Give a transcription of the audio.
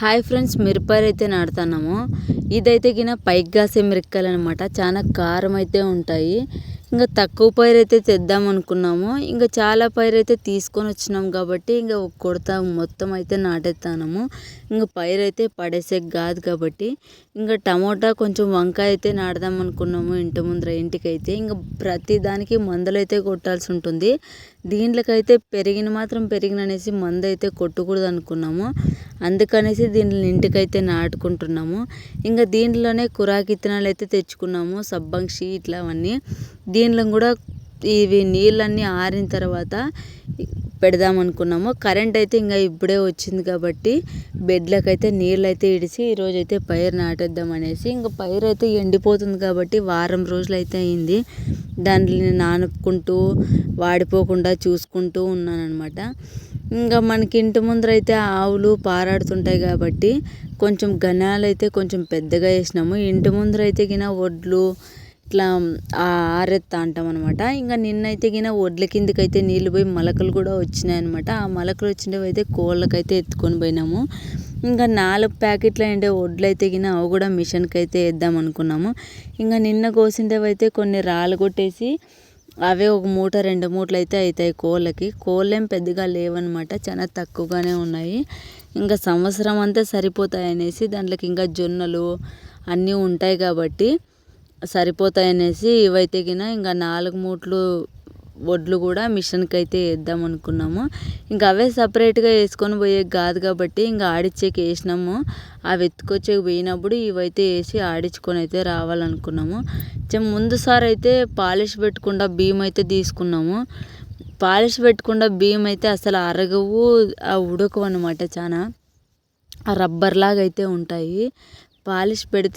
Hi friends మిరపకాయలు అయితే నాడుతున్నాము ఇదైతే గిన పైకి కాసే మిరపకాయలు అనమాట చాలా కారం అయితే ఉంటాయి. ఇంకా తక్కువ పైరు అయితే తెద్దాం అనుకున్నాము. ఇంకా చాలా పైరు అయితే తీసుకొని వచ్చినాం కాబట్టి ఇంకా కొడతా మొత్తం అయితే నాటేస్తాము ఇంకా పైరు అయితే పడేసే కాదు కాబట్టి ఇంకా టమోటా కొంచెం వంకాయ అయితే నాడదాం అనుకున్నాము ఇంటి ముందర ఇంటికైతే. ఇంకా ప్రతి దానికి మందులు అయితే కొట్టాల్సి ఉంటుంది. దీంట్లోకైతే పెరిగిన మాత్రం పెరిగిన అనేసి మందు అయితే కొట్టకూడదు అనుకున్నాము అందుకనేసి దీనిని ఇంటికైతే నాటుకుంటున్నాము. ఇంకా దీంట్లోనే కురాకి విత్తనాలు అయితే తెచ్చుకున్నాము సబ్బంక్షి ఇట్లా అవన్నీ. దీనిలో కూడా ఇవి నీళ్ళన్నీ ఆరిన తర్వాత పెడదాం అనుకున్నాము. కరెంట్ అయితే ఇంకా ఇప్పుడే వచ్చింది కాబట్టి బెడ్లకు అయితే నీళ్ళు అయితే ఇడిచి ఈరోజు అయితే పైరు నాటేద్దాం అనేసి ఇంకా పైరు అయితే ఎండిపోతుంది కాబట్టి వారం రోజులు అయితే అయింది. దాన్ని నానుకుంటూ వాడిపోకుండా చూసుకుంటూ ఉన్నాను అనమాట ఇంకా మనకి ఇంటి ముందర అయితే ఆవులు పారాడుతుంటాయి కాబట్టి కొంచెం గనాలు అయితే కొంచెం పెద్దగా వేసినాము. ఇంటి ముందర అయితే గిన వడ్లు ఇట్లా ఆరెత్తా అంటాం అనమాట ఇంకా నిన్నైతే గిన వడ్ల అయితే నీళ్ళు పోయి మొలకలు కూడా వచ్చినాయి అనమాట ఆ మొలకలు వచ్చినవి అయితే కోళ్ళకైతే ఎత్తుకొని పోయినాము. ఇంకా నాలుగు ప్యాకెట్లు అయిండే వడ్లు అయితే గిన అవి కూడా మిషన్కి అయితే వేద్దాం అనుకున్నాము. ఇంకా నిన్న కోసిండేవి అయితే కొన్ని రాళ్ళు కొట్టేసి అవే ఒక మూట రెండు మూటలు అయితే అవుతాయి కోళ్ళకి. కోళ్ళేం పెద్దగా లేవన్నమాట చాలా తక్కువగానే ఉన్నాయి. ఇంకా సంవత్సరం అంతా సరిపోతాయి అనేసి దాంట్లోకి ఇంకా జొన్నలు అన్నీ ఉంటాయి కాబట్టి సరిపోతాయి అనేసి ఇవైతే గిన ఇంకా నాలుగు మూటలు వడ్లు కూడా మిషన్కి అయితే వేద్దాం అనుకున్నాము. ఇంకా అవే సపరేట్గా వేసుకొని పోయే కాదు కాబట్టి ఇంకా ఆడిచ్చేకి వేసినాము. అవి ఎత్తుకొచ్చేకి పోయినప్పుడు ఇవైతే వేసి ఆడించుకొని అయితే రావాలనుకున్నాము. ముందుసారి అయితే పాలిష్ పెట్టకుండా బియ్యం అయితే తీసుకున్నాము. పాలిష్ పెట్టకుండా బియ్యం అయితే అసలు అరగవు ఉడకవు అనమాట చాలా రబ్బర్లాగా అయితే ఉంటాయి. పాలిష్ పెడితే